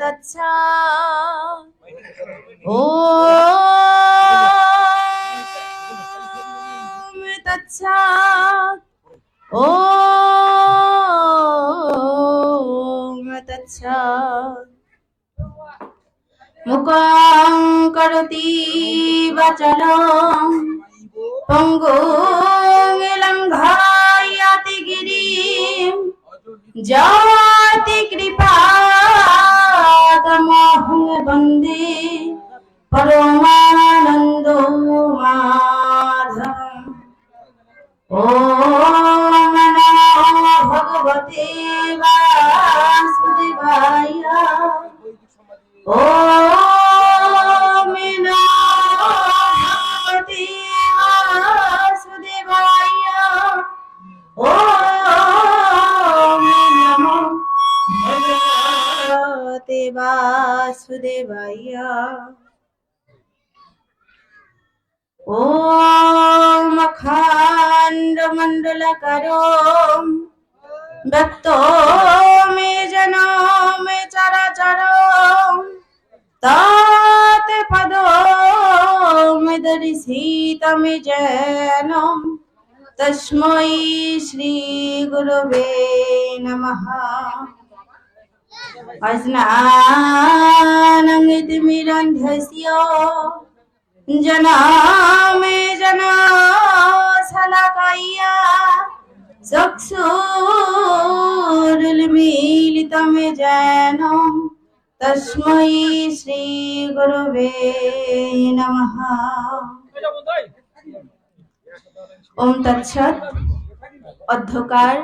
तच्छा ओम तच्छा ओम तच्छा मुखं करोति वचनं पङ्गुं लङ्घायति गिरिं जा Oh! तस्मै श्रीगुरवे नमः अज्ञानमितिमिरन्धस्य जना मे जना सलकय्या चक्षुरुन्मीलितं जेन तस्मै श्रीगुरवे नमः ওম তৎসৎ। অধ্যকার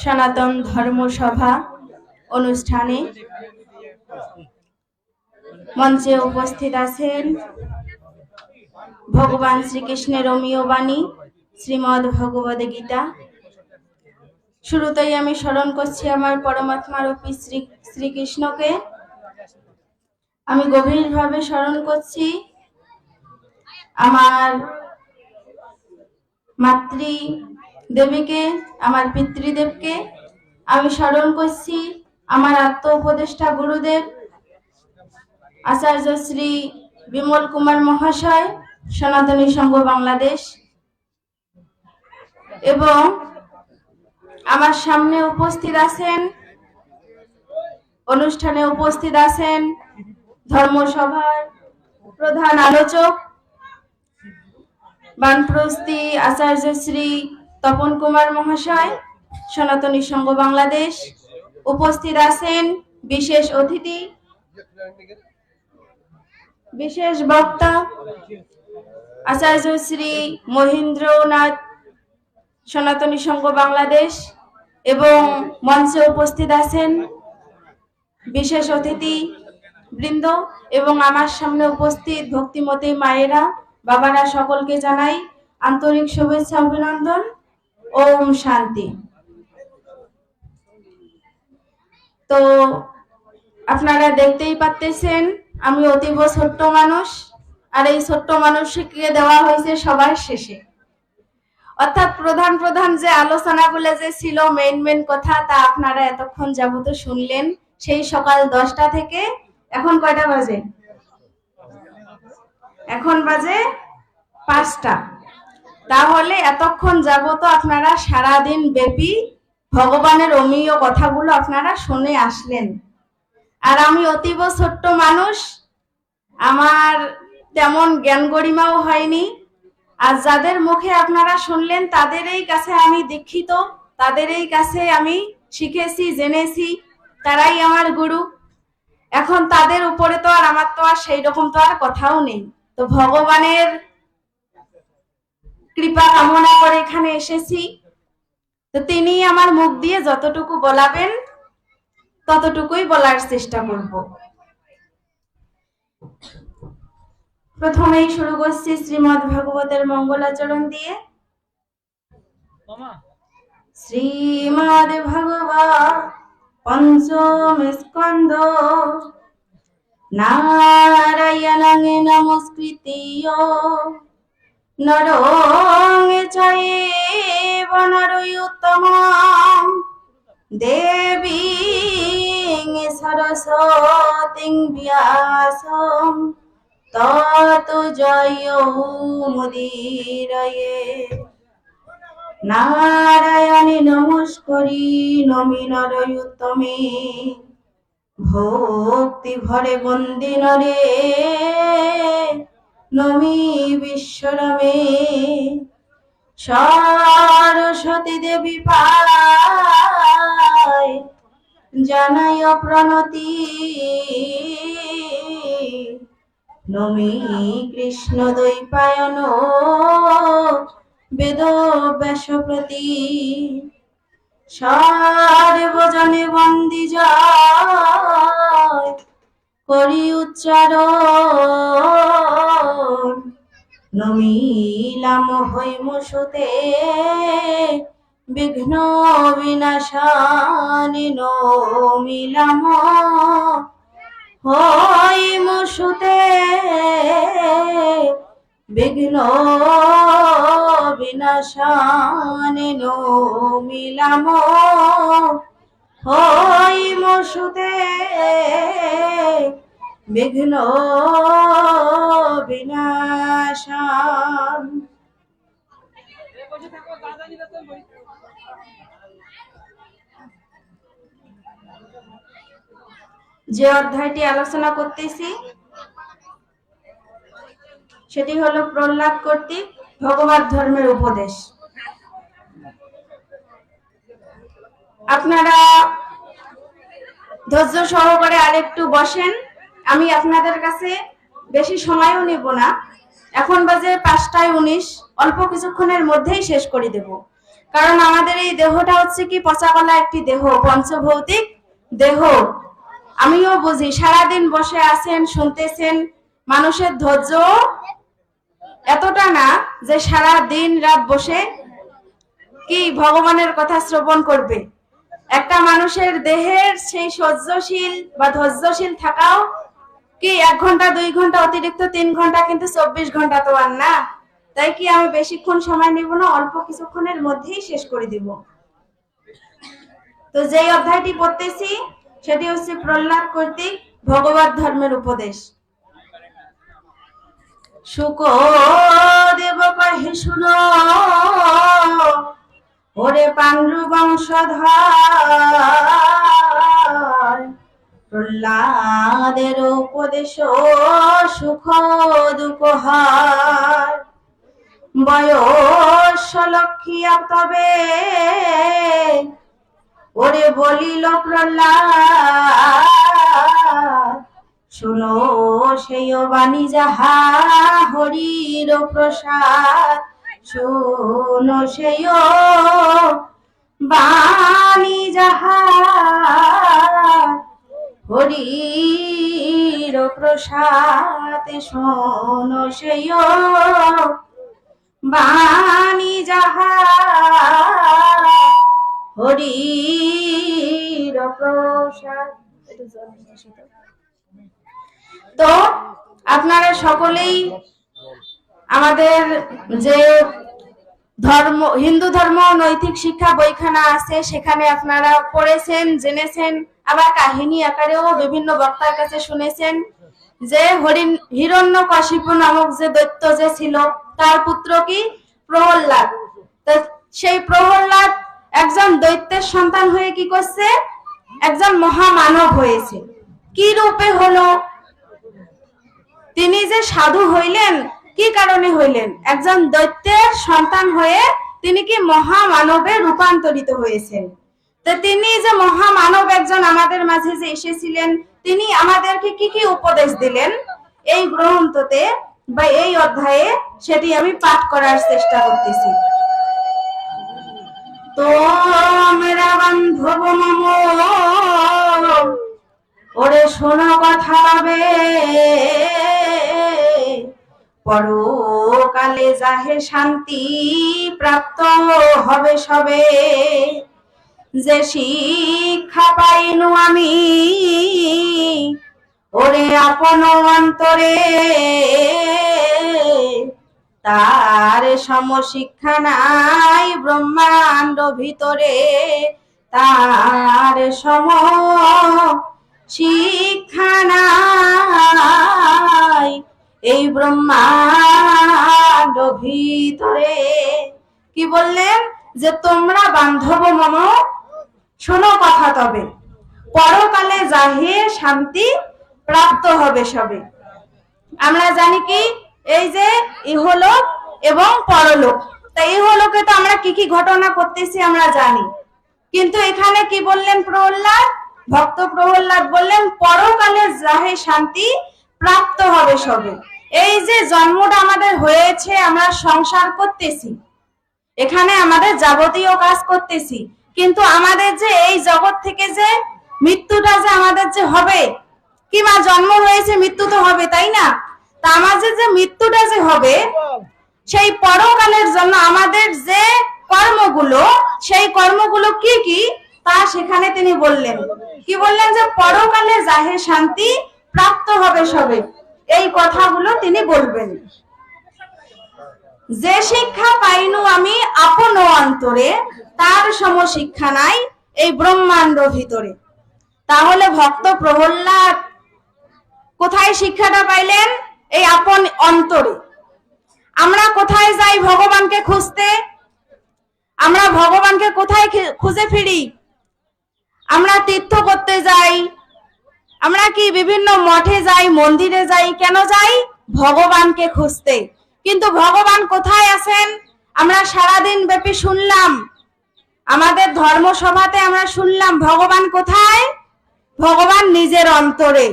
সনাতন ধর্ম সভা অনুষ্ঠানে মঞ্চে উপস্থিত আছেন ভগবান শ্রীকৃষ্ণের অমীয় বাণী, শ্রীমদ ভগবদ গীতা। শুরুতেই আমি স্মরণ করছি আমার পরমাত্মা রূপী শ্রী, শ্রীকৃষ্ণকে। আমি গভীরভাবে স্মরণ করছি আমার মাতৃ দেবীকে আমার পিতৃদেবকে আমি স্মরণ করছি, আমার আত্ম উপদেষ্টা গুরুদেব, আচার্য শ্রী বিমল কুমার মহাশয়, সনাতনী সংঘ বাংলাদেশ। এবং আমার সামনে উপস্থিত আছেন, অনুষ্ঠানে উপস্থিত আছেন ধর্মসভার প্রধান আলোচক বানপ্রস্তি আচার্য শ্রী তপন কুমার মহাশয়, সনাতনী সংঘ বাংলাদেশ, উপস্থিত আছেন বিশেষ অতিথি, বিশেষ বক্তা, আচার্য শ্রী মহেন্দ্রনাথ, সনাতনী সংঘ বাংলাদেশ এবং মঞ্চে উপস্থিত আছেন বিশেষ অতিথি বৃন্দ এবং আমার সামনে উপস্থিত ভক্তিমতী মায়েরা বাবারা সকলকে জানাই আন্তরিক শুভেচ্ছা, অভিনন্দন। ওম শান্তি। তো আপনারা দেখতেই পাচ্ছেন আমি অতীব ছোট্ট মানুষ, আর এই ছোট্ট মানুষকে দেওয়া হয়েছে সবার শেষে। অর্থাৎ প্রধান প্রধান যে আলোচনাগুলো যে ছিল মেন মেন কথা, তা আপনারা এতক্ষণ যাবত শুনলেন। সেই সকাল দশটা থেকে, এখন কয়টা বাজে? এখন বাজে পাঁচটা। তাহলে এতক্ষণ যাব তো আপনারা সারাদিন ব্যাপী ভগবানের অমীয় কথাগুলো আপনারা শুনে আসলেন। আর আমি অতীব ছোট্ট মানুষ, আমার তেমন জ্ঞান গরিমাও হয়নি। আর যাদের মুখে আপনারা শুনলেন, তাদেরই কাছে আমি দীক্ষিত, তাদেরই কাছে আমি শিখেছি, জেনেছি, তারাই আমার গুরু। এখন তাদের উপরে তো আর আমার তো আর সেই রকম তো আর কথাও নেই। তো ভগবানের কৃপা কামনা করে এখানে এসেছি। তো তিনি আমার মুখ দিয়ে যতটুকু বলাবেন, ততটুকুই বলার চেষ্টা করব। প্রথমেই শুরু করছি শ্রীমদ ভাগবতের মঙ্গলাচরণ দিয়ে। শ্রীমদ ভগবত পঞ্চম স্কন্দ নারায়ণং নমস্কৃতীয়। নরং চৈব দেবী সরস্বতীং ব্যাসম। তত জয় নারায়ণে নমস্করি নমি নরয়ুত্তমে ভক্তি ভরে বন্দিন রে নমি বিশ্বরমে। সরস্বতী দেবী পায় জানাই প্রণতি। নমি কৃষ্ণ দৈপায়ন বেদ ব্যাস প্রতি সর্বজনে বন্দি যায় করি উচ্চারণ। নমিলাম হৈমসুতে বিঘ্ন বিনাশানি নমিলাম হৈমসুতে বিঘ্ন বিনাশানে মিলাম হই হৈমসুতে বিঘ্ন বিনাশান যে অধ্যায়টি আলোচনা করতেছি সেটি হলো প্রহ্লাদ কর্তৃক ভগবত ধর্মের উপদেশ। আপনারা ধৈর্য সহকারে আরেকটু বসেন। আমি আপনাদের কাছে বেশি সময়ও নেব না। এখন বাজে পাঁচটায় উনিশ। অল্প কিছুক্ষণের মধ্যেই শেষ করে দেব। কারণ আমাদের এই দেহটা হচ্ছে কি পচাগলা একটি দেহ, পঞ্চভৌতিক দেহ। আমিও বুঝি সারাদিন বসে আছেন, শুনতেছেন, মানুষের ধৈর্য এতটা না যে সারা দিন রাত বসে কি ভগবানের কথা শ্রবণ করবে? একটা মানুষের দেহের সেই সহ্যশীল বা ধৈর্যশীল থাকাও কি এক ঘণ্টা, দুই ঘণ্টা, অতিরিক্ত তিন ঘণ্টা, কিন্তু চব্বিশ ঘণ্টা তো আর না? তাই কি আমি বেশিক্ষণ সময় নিব না, অল্প কিছুক্ষণের মধ্যেই শেষ করে দিব? তো যেই অধ্যায়টি পড়তেছি, সেটি হচ্ছে প্রহ্লাদ কর্তৃক ভগবত ধর্মের উপদেশ। শুক দেব কহে শুনো। ওরে পাণ্ডু বংশধর, প্রহ্লাদের উপদেশ সুখ দুপহার। বয়স লক্ষ্মী তবে ওরে বলিল প্রহ্লাদ শুনো, সেই বাণী যাহা হরির প্রসাদ। শুনো, সেই বাণী যাহা হরির প্রসাদ। শোনো, সেই বাণী যাহা হরির প্রসাদ একটু জল নিয়ে আসো তো। আপনারা সকলেই আমাদের যে ধর্ম, হিন্দু ধর্ম, নৈতিক শিক্ষা বইখানা আছে, সেখানে আপনারা পড়েছেন, জেনেছেন, আবার কাহিনী আকারেও বিভিন্ন বক্তার কাছে শুনেছেন যে হরিণ হিরণ্য কশিপু নামক যে দৈত্য যে ছিল, তার পুত্র কি? প্রহ্লাদ। সেই প্রহ্লাদ একজন দৈত্যের সন্তান হয়ে কি করছে? একজন মহামানব হয়েছে। কি রূপে হলো? তিনি যে সাধু হইলেন, কি কারণে হইলেন? একজন দৈত্যের সন্তান হয়ে তিনি কি মহামানবে রূপান্তরিত হয়েছেন? তো তিনি যে মহামানব একজন আমাদের মাঝে যে এসেছিলেন, তিনি আমাদেরকে কি কি উপদেশ দিলেন? এই গ্রন্থতে বা এই অধ্যায়ে সেটি আমি পাঠ করার চেষ্টা করতেছি। তোমরা বান্ধব মম, ওরে শোনো কথা বে। পরকালে যাহে শান্তি প্রাপ্ত হবে সবে। যে শিক্ষা পাইনু আমি, ওরে আপন অন্তরে, তার সমশিক্ষা নাই ব্রহ্মাণ্ড ভিতরে। তার সম শিক্ষা নাই এই ব্রহ্মাণ্ড ভিতরে। কি বললেন? যে তোমরা বান্ধব মম শোনো কথা তবে। পরকালে যাহে শান্তি প্রাপ্ত হবে সবে। আমরা জানি কি? এই যে ইহলোক এবং পরলোক। তা ইহলোকে তো আমরা কি কি ঘটনা করতেছি আমরা জানি। কিন্তু এখানে কি বললেন প্রহ্লাদ? ভক্ত প্রহ্লাদ বললেন, পরকালে যাহে শান্তি প্রাপ্ত হবে সবে। এই যে জন্মটা আমাদের হয়েছে, আমরা সংসার করতেছি। এখানে আমাদের যাবতীয় কাজ করতেছি। কিন্তু আমাদের যে এই জগৎ থেকে যে মৃত্যুটা যে আমাদের যে হবে কিংবা জন্ম হয়েছে, মৃত্যু তো হবে, তাই না? তা আমাদের যে মৃত্যুটা যে হবে, সেই পরকালের জন্য আমাদের যে কর্মগুলো, সেই কর্মগুলো কি কি? তা সেখানে তিনি বললেন। কি বললেন যে, পরকালে যাহে শান্তি প্রাপ্ত হবে সবে। এই কথাগুলো তিনি বলবেন। যে শিক্ষা পাইনু আমি আপন অন্তরে, তার সম শিক্ষা নাই এই ব্রহ্মাণ্ড ভিতরে। তাহলে ভক্ত প্রহ্লাদ কোথায় শিক্ষাটা পাইলেন? এই আপন অন্তরে। আমরা কোথায় যাই ভগবানকে খুঁজতে? আমরা ভগবানকে কোথায় খুঁজে ফিরি? আমরা তীর্থ করতে যাই আমরা কি বিভিন্ন মঠে যাই, মন্দিরে যাই, কেন যাই? ভগবানকে খুঁজতে। কিন্তু ভগবান কোথায় আছেন? আমরা সারাদিন ব্যাপী শুনলাম। আমাদের ধর্মসভাতে আমরা শুনলাম, ভগবান কোথায়? ভগবান নিজের অন্তরে।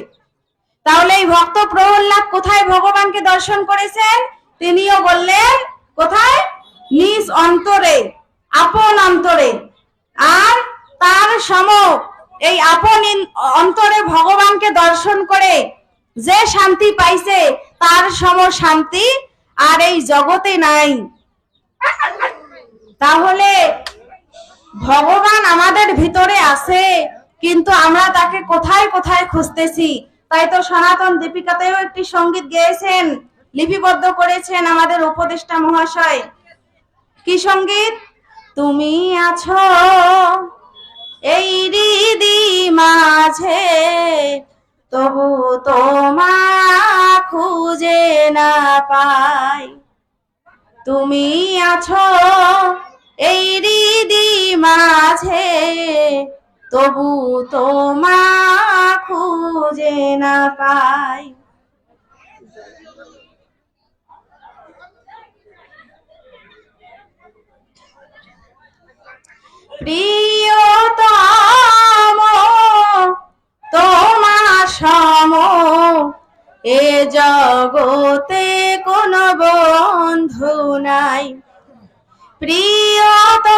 তাহলে এই ভক্ত প্রহ্লাদ কোথায় ভগবানকে দর্শন করেছেন? তিনিও বললেন, কোথায়? নিজ অন্তরে, আপন অন্তরে। আর তার সম এই আপন অন্তরে ভগবানকে দর্শন করে যে শান্তি পাইছে, তার সম শান্তি আর এই জগতে নাই। তাহলে ভগবান আমাদের ভিতরে আছে, কিন্তু আমরা তাকে কোথায় কোথায় খুঁজতেছি? তাই তো সনাতন দীপিকাতেও একটি সংগীত গেয়েছেন, লিপিবদ্ধ করেছেন আমাদের উপদেষ্টা মহাশয়। কি সংগীত? তুমি আছো। এই হৃদি মাঝে, তবু তোমা খুঁজে না পাই। তুমি আছো এই হৃদি মাঝে, তবু তোমা খুঁজে না পাই। প্রিয়তম প্রিয়তম,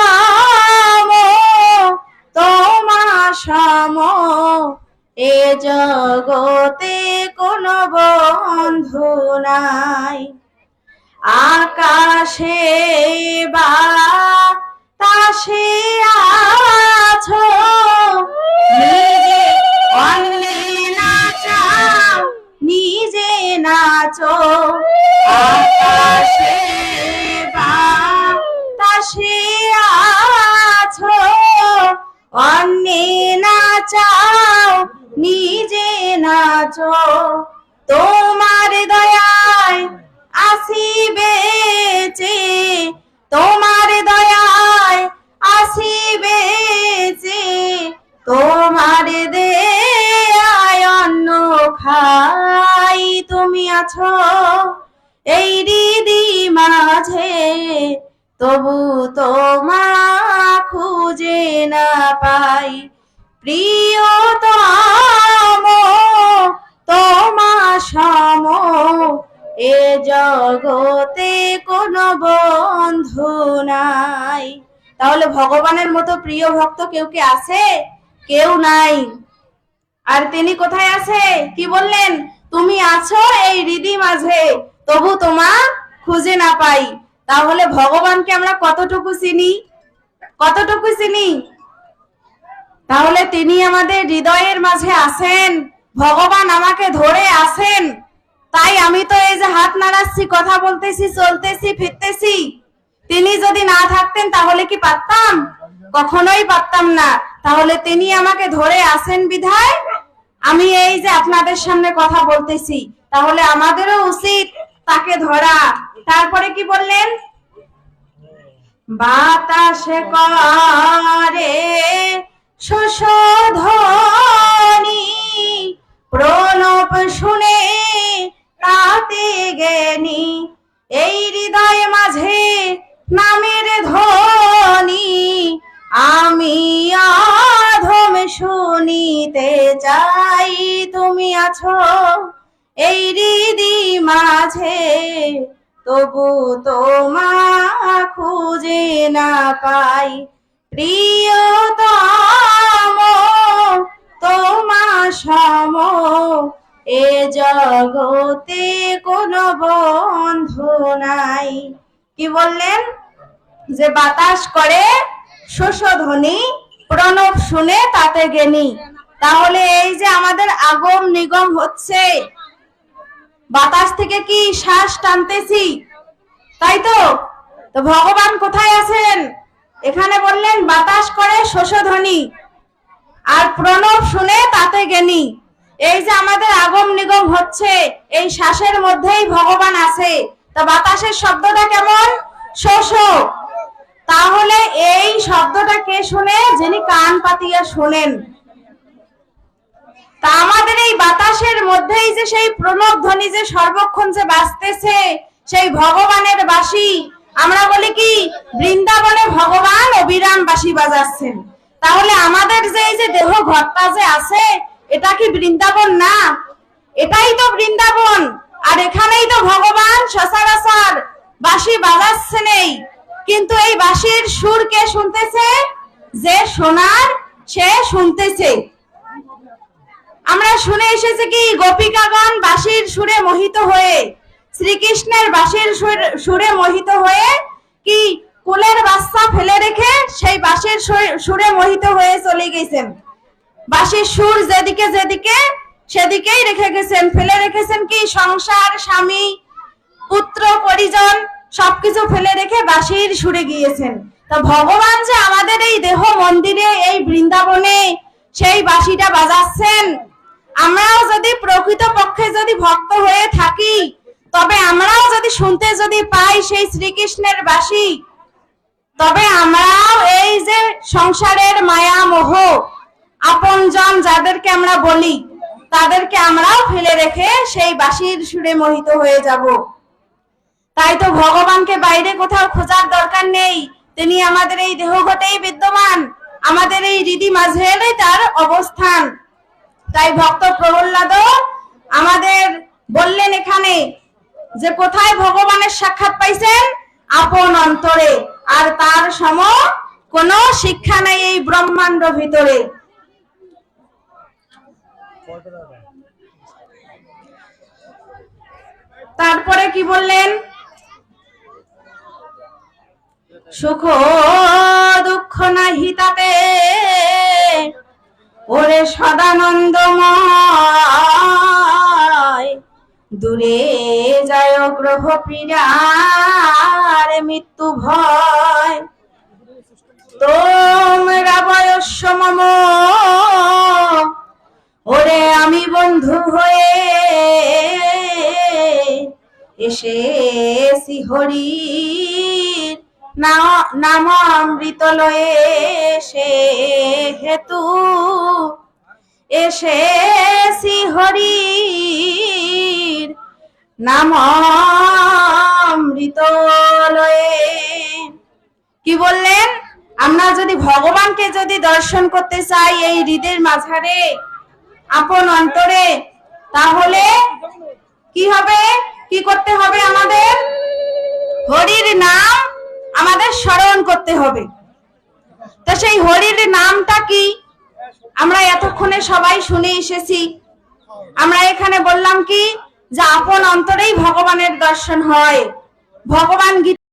তোমার সম, এ জগতে কোন বন্ধু নাই। আকাশে বা তাসে আছো, নিজে অন্যে নিজে নাচো নাচো তোমার দয়ায় আসিবেছে তোমার দয়ায় আসি আসিবেছে তোমার দেয়ায় অন্ন খাই। তুমি আছো এই হৃদি মাঝে, তবু তোমা খুঁজে না পাই। প্রিয়তম তোমা সম এ জগতে কোনো বন্ধু নাই। তাহলে ভগবানের মতো প্রিয় ভক্ত কেউ কি আছে? কেউ নাই। আর তিনি কোথায় আছে? কি বললেন? তুমি আছো এই হৃদি মাঝে, তবু তোমা খুঁজে না পাই। তাহলে ভগবানকে আমরা কতটুকু চিনি? কতটুকু চিনি? তাহলে তিনি আমাদের হৃদয়ের মাঝে আছেন। ভগবান আমাকে ধরে আসেন তাই আমি তো এই যে হাত নাড়াচ্ছি, কথা বলতেছি, চলতেছি, ফিরতেছি। তিনি যদি না থাকতেন তাহলে কি পারতাম? কখনোই পারতাম না। তাহলে তিনি আমাকে ধরে আসেন বিধায় আমি এই যে আপনাদের সামনে কথা বলতেছি। তাহলে আমাদেরও উচিত তাকে ধরা। তারপরে কি বললেন? বাতাসে করে শোষধনি প্রণব শুনে তাতে জ্ঞানী, এই হৃদয় মাঝে নামের ধ্বনি, আমি আধম শুনিতে চাই, তুমি আছো এই হৃদি মাঝে, তবু তোমা খুঁজে না পাই, প্রিয়তম তোমা সম, এ জগতে কোনো বন্ধু নাই। কি বললেন? যে বাতাস করে শোষধ্বনি প্রণব শুনে তাতে জ্ঞানী। তাহলে এই যে আমাদের আগম নিগম হচ্ছে, বাতাস থেকে কি শ্বাস টানতেছি? তাই তো? তো ভগবান কোথায় আছেন? এখানে বললেন, বাতাস করে শোষধ্বনি আর প্রণব শুনে তাতে জ্ঞানী। এই যে আমাদের আগম নিগম হচ্ছে, এই শ্বাসের মধ্যেই ভগবান আছে। তা বাতাসের শব্দটা কেমন? শোষ তাহলে এই শব্দটা কে শুনে? যিনি কান পাতিয়া শোনেন। তা আমাদের এই বাতাসের মধ্যেই যে সেই প্রণব ধ্বনি যে সর্বক্ষণ যে বাজতেছে, সেই ভগবানের বাসি আমরা বলি কি? বৃন্দাবনে ভগবান অবিরাম বাসি বাজাচ্ছেন। তাহলে আমাদের যে এই যে দেহ ঘরটা যে আছে, এটা কি বৃন্দাবন না? এটাই তো বৃন্দাবন। আর এখানেই তো ভগবান সচরাচর বাসি বাজাচ্ছে নেই কিন্তু এই বাঁশির সুর কে শুনতেছে? যে শোনার সে শুনতেছে। আমরা শুনে এসেছি কি গোপিকাগণ বাঁশির সুরে মোহিত হয়ে, শ্রীকৃষ্ণের বাঁশির সুর- মোহিত হয়ে কি কুলের বাচ্চা ফেলে রেখে সেই সুরে মোহিত হয়ে চলে গেছেন। বাঁশির সুর যেদিকে যেদিকে, সেদিকেই রেখে গেছেন। ফেলে রেখেছেন কি? সংসার, স্বামী, পুত্র, পরিজন, সবকিছু ফেলে রেখে বাঁশির সুরে গিয়েছেন। তা ভগবান যে আমাদের এই দেহ মন্দিরে, এই বৃন্দাবনে সেই বাঁশিটা বাজাচ্ছেন, আমরাও যদি প্রকৃত পক্ষে যদি ভক্ত হয়ে থাকি, তবে আমরাও যদি শুনতে যদি পাই সেই শ্রীকৃষ্ণের বাঁশি তবে আমরাও এই যে সংসারের মায়া মোহ আপনজন যাদেরকে আমরা বলি, তাদেরকে আমরাও ফেলে রেখে সেই বাসির সুরে মোহিত হয়ে যাব। তাই তো ভগবানকে বাইরে কোথাও খোঁজার দরকার নেই। তিনি আমাদের এই দেহ ঘটেই বিদ্যমান। আমাদের এই হৃদি মাঝেরই তার অবস্থান। তাই ভক্ত প্রহ্লাদ আমাদের বললেন এখানে যে কোথায় ভগবানের সাক্ষাৎ পাইছেন? আপন অন্তরে। আর তার সম কোনো শিক্ষা নেই এই ব্রহ্মাণ্ড ভিতরে। তারপরে কি বললেন? সুখ দুঃখ নাহি তাতে। ওরে সদানন্দময় দূরে যায় গ্রহ পীড়ার মৃত্যু ভয়। তোমরা বয়স্য মম, ওরে আমি বন্ধু হয়ে এসেছি হরির না- নাম অমৃত লয়ে সে হেতু। এসেছি নাম অমৃত লয়ে কি বললেন? আমরা যদি ভগবানকে যদি দর্শন করতে চাই এই হৃদের মাঝারে, আপন অন্তরে, তাহলে কি হবে? কি করতে হবে আমাদের? হরির নাম আমাদের স্মরণ করতে হবে। তো সেই হরির নামটা কি? আমরা এতক্ষণে সবাই শুনে এসেছি। আমরা এখানে বললাম কি? যে আপন অন্তরেই ভগবানের দর্শন হয়। ভগবান